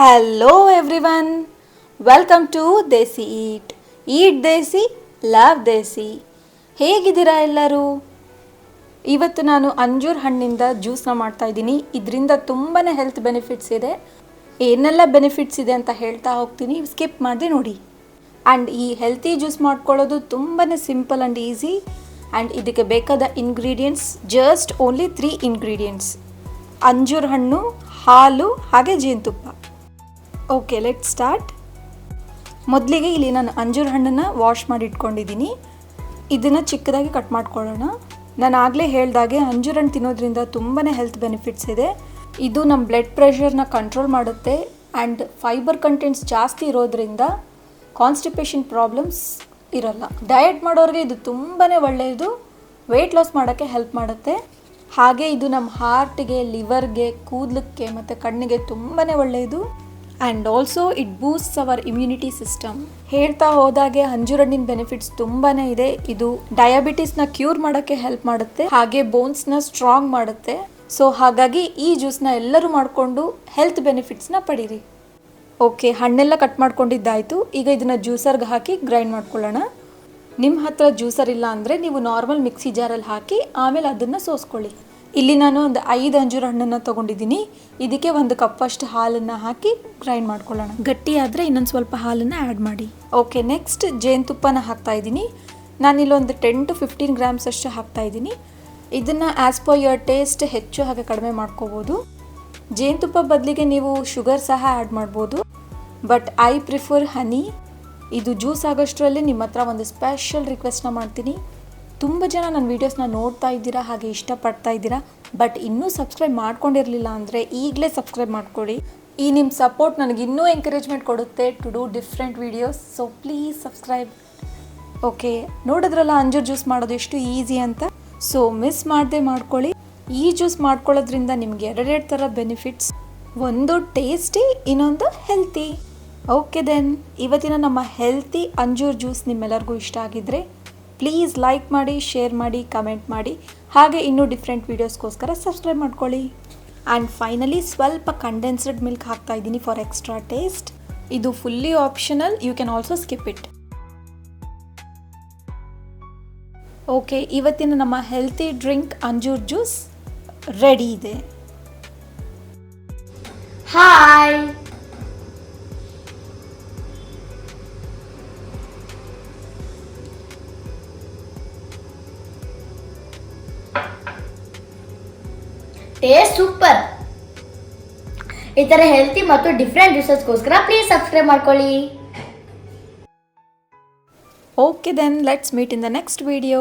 Hello everyone welcome to desi eat eat desi love desi ಹೇಗಿದ್ದೀರಾ ಎಲ್ಲರೂ? ಇವತ್ತು ನಾನು ಅಂಜೂರ್ ಹಣ್ಣಿಂದ ಜ್ಯೂಸ್ನ ಮಾಡ್ತಾ ಇದ್ದೀನಿ. ಇದರಿಂದ ತುಂಬಾ ಹೆಲ್ತ್ ಬೆನಿಫಿಟ್ಸ್ ಇದೆ. ಏನೆಲ್ಲ ಬೆನಿಫಿಟ್ಸ್ ಇದೆ ಅಂತ ಹೇಳ್ತಾ ಹೋಗ್ತೀನಿ. ಸ್ಕಿಪ್ ಮಾಡಿ ನೋಡಿ. ಆ್ಯಂಡ್ ಈ ಹೆಲ್ತಿ ಜ್ಯೂಸ್ ಮಾಡ್ಕೊಳ್ಳೋದು ತುಂಬಾ ಸಿಂಪಲ್ ಆ್ಯಂಡ್ ಈಸಿ ಆ್ಯಂಡ್ ಇದಕ್ಕೆ ಬೇಕಾದ ingredients just only three ingredients ಅಂಜೂರ್ ಹಣ್ಣು, ಹಾಲು, ಹಾಗೆ ಜೇನುತುಪ್ಪ. ಓಕೆ ಲೆಟ್ ಸ್ಟಾರ್ಟ್ ಮೊದಲಿಗೆ ಇಲ್ಲಿ ನಾನು ಅಂಜೂರ ಹಣ್ಣನ್ನು ವಾಶ್ ಮಾಡಿ ಇಟ್ಕೊಂಡಿದ್ದೀನಿ. ಇದನ್ನು ಚಿಕ್ಕದಾಗಿ ಕಟ್ ಮಾಡ್ಕೊಳ್ಳೋಣ. ನಾನು ಆಗಲೇ ಹೇಳ್ದಾಗೆ ಅಂಜೂರ ಹಣ್ಣು ತಿನ್ನೋದ್ರಿಂದ ತುಂಬಾ ಹೆಲ್ತ್ ಬೆನಿಫಿಟ್ಸ್ ಇದೆ. ಇದು ನಮ್ಮ ಬ್ಲಡ್ ಪ್ರೆಷರ್ನ ಕಂಟ್ರೋಲ್ ಮಾಡುತ್ತೆ ಆ್ಯಂಡ್ ಫೈಬರ್ ಕಂಟೆಂಟ್ಸ್ ಜಾಸ್ತಿ ಇರೋದ್ರಿಂದ ಕಾನ್ಸ್ಟಿಪೇಷನ್ ಪ್ರಾಬ್ಲಮ್ಸ್ ಇರಲ್ಲ. ಡಯಟ್ ಮಾಡೋರಿಗೆ ಇದು ತುಂಬಾ ಒಳ್ಳೆಯದು ವೆಯ್ಟ್ ಲಾಸ್ ಮಾಡೋಕ್ಕೆ ಹೆಲ್ಪ್ ಮಾಡುತ್ತೆ. ಹಾಗೆ ಇದು ನಮ್ಮ ಹಾರ್ಟ್ಗೆ ಲಿವರ್ಗೆ ಕೂದಲಕ್ಕೆ ಮತ್ತು ಕಣ್ಣಿಗೆ ತುಂಬಾ ಒಳ್ಳೆಯದು and also it boosts our immunity system ಹೇಳ್ತಾ ಹೋದಾಗೆ ಅಂಜೂರಣ್ಣಿನ ಬೆನಿಫಿಟ್ಸ್ ತುಂಬಾ ಇದೆ. ಇದು ಡಯಾಬಿಟಿಸ್ನ ಕ್ಯೂರ್ ಮಾಡೋಕ್ಕೆ ಹೆಲ್ಪ್ ಮಾಡುತ್ತೆ. ಹಾಗೆ ಬೋನ್ಸ್ನ ಸ್ಟ್ರಾಂಗ್ ಮಾಡುತ್ತೆ. ಸೊ ಹಾಗಾಗಿ ಈ ಜ್ಯೂಸ್ನ ಎಲ್ಲರೂ ಮಾಡಿಕೊಂಡು ಹೆಲ್ತ್ ಬೆನಿಫಿಟ್ಸ್ನ ಪಡೀರಿ. ಓಕೆ ಹಣ್ಣೆಲ್ಲ ಕಟ್ ಮಾಡ್ಕೊಂಡಿದ್ದಾಯಿತು. ಈಗ ಇದನ್ನು ಜ್ಯೂಸರ್ಗೆ ಹಾಕಿ ಗ್ರೈಂಡ್ ಮಾಡ್ಕೊಳ್ಳೋಣ. ನಿಮ್ಮ ಹತ್ರ ಜ್ಯೂಸರ್ ಇಲ್ಲ ಅಂದರೆ ನೀವು ನಾರ್ಮಲ್ ಮಿಕ್ಸಿ ಜಾರಲ್ಲಿ ಹಾಕಿ ಆಮೇಲೆ ಅದನ್ನು ಸೋಸ್ಕೊಳ್ಳಿ. ಇಲ್ಲಿ ನಾನು ಒಂದು ಐದು ಅಂಜೂರ ಹಣ್ಣನ್ನು ತೊಗೊಂಡಿದ್ದೀನಿ. ಇದಕ್ಕೆ ಒಂದು ಕಪ್ಪಷ್ಟು ಹಾಲನ್ನು ಹಾಕಿ ಗ್ರೈಂಡ್ ಮಾಡ್ಕೊಳ್ಳೋಣ. ಗಟ್ಟಿ ಆದರೆ ಇನ್ನೊಂದು ಸ್ವಲ್ಪ ಹಾಲನ್ನು ಆ್ಯಡ್ ಮಾಡಿ. ಓಕೆ ನೆಕ್ಸ್ಟ್ ಜೇನುತುಪ್ಪನ ಹಾಕ್ತಾ ಇದ್ದೀನಿ. ನಾನಿಲ್ಲೊಂದು ಟೆನ್ ಟು ಫಿಫ್ಟೀನ್ ಗ್ರಾಮ್ಸ್ ಅಷ್ಟು ಹಾಕ್ತಾ ಇದ್ದೀನಿ. ಇದನ್ನು ಆ್ಯಸ್ ಪರ್ ಯುವರ್ ಟೇಸ್ಟ್ ಹೆಚ್ಚು ಹಾಗೆ ಕಡಿಮೆ ಮಾಡ್ಕೋಬೋದು. ಜೇನುತುಪ್ಪ ಬದಲಿಗೆ ನೀವು ಶುಗರ್ ಸಹ ಆ್ಯಡ್ ಮಾಡ್ಬೋದು. ಬಟ್ ಐ ಪ್ರಿಫರ್ ಹನಿ ಇದು ಜ್ಯೂಸ್ ಆಗೋಷ್ಟರಲ್ಲಿ ನಿಮ್ಮ ಹತ್ರ ಒಂದು ಸ್ಪೆಷಲ್ ರಿಕ್ವೆಸ್ಟ್ನ ಮಾಡ್ತೀನಿ. ತುಂಬ ಜನ ನನ್ನ ವೀಡಿಯೋಸ್ನ ನೋಡ್ತಾ ಇದ್ದೀರಾ, ಹಾಗೆ ಇಷ್ಟಪಡ್ತಾ ಇದ್ದೀರಾ ಬಟ್ ಇನ್ನೂ ಸಬ್ಸ್ಕ್ರೈಬ್ ಮಾಡ್ಕೊಂಡಿರಲಿಲ್ಲ ಅಂದರೆ ಈಗಲೇ ಸಬ್ಸ್ಕ್ರೈಬ್ ಮಾಡ್ಕೊಳ್ಳಿ ಈ ನಿಮ್ಮ ಸಪೋರ್ಟ್ ನನಗೆ ಇನ್ನೂ ಎಂಕರೇಜ್ಮೆಂಟ್ ಕೊಡುತ್ತೆ to do different videos so please subscribe okay ನೋಡಿದ್ರಲ್ಲ ಅಂಜೂರ್ ಜ್ಯೂಸ್ ಮಾಡೋದು ಎಷ್ಟು ಈಸಿ ಅಂತ? ಸೊ ಮಿಸ್ ಮಾಡದೆ ಮಾಡ್ಕೊಳ್ಳಿ. ಈ ಜ್ಯೂಸ್ ಮಾಡ್ಕೊಳ್ಳೋದ್ರಿಂದ ನಿಮ್ಗೆ ಎರಡೆರಡು ಥರ ಬೆನಿಫಿಟ್ಸ್ ಒಂದು ಟೇಸ್ಟಿ ಇನ್ನೊಂದು ಹೆಲ್ತಿ ಓಕೆ ದೆನ್ ಇವತ್ತಿನ ನಮ್ಮ ಹೆಲ್ತಿ ಅಂಜೂರ್ ಜ್ಯೂಸ್ ನಿಮ್ಮೆಲ್ಲರಿಗೂ ಇಷ್ಟ ಆಗಿದ್ರೆ ಪ್ಲೀಸ್ ಲೈಕ್ ಮಾಡಿ ಶೇರ್ ಮಾಡಿ ಕಮೆಂಟ್ ಮಾಡಿ. ಹಾಗೆ ಇನ್ನೂ ಡಿಫ್ರೆಂಟ್ ವೀಡಿಯೋಸ್ಗೋಸ್ಕರ ಸಬ್ಸ್ಕ್ರೈಬ್ ಮಾಡ್ಕೊಳ್ಳಿ. ಆ್ಯಂಡ್ ಫೈನಲಿ ಸ್ವಲ್ಪ ಕಂಡೆನ್ಸ್ಡ್ ಮಿಲ್ಕ್ ಹಾಕ್ತಾ ಇದ್ದೀನಿ ಫಾರ್ ಎಕ್ಸ್ಟ್ರಾ ಟೇಸ್ಟ್ ಇದು fully optional you can also skip it okay ಇವತ್ತಿನ ನಮ್ಮ ಹೆಲ್ತಿ ಡ್ರಿಂಕ್ ಅಂಜೂರ್ ಜ್ಯೂಸ್ ರೆಡಿ ಇದೆ. ಹಾಯ್ ಟೇಸ್ಟ್ ಸೂಪರ್ ಈ ಥರ ಹೆಲ್ತಿ ಮತ್ತು ಡಿಫ್ರೆಂಟ್ ಡಿಶಸ್ಗೋಸ್ಕರ ಪ್ಲೀಸ್ ಸಬ್ಸ್ಕ್ರೈಬ್ ಮಾಡ್ಕೊಳ್ಳಿ. Okay then let's meet in the next video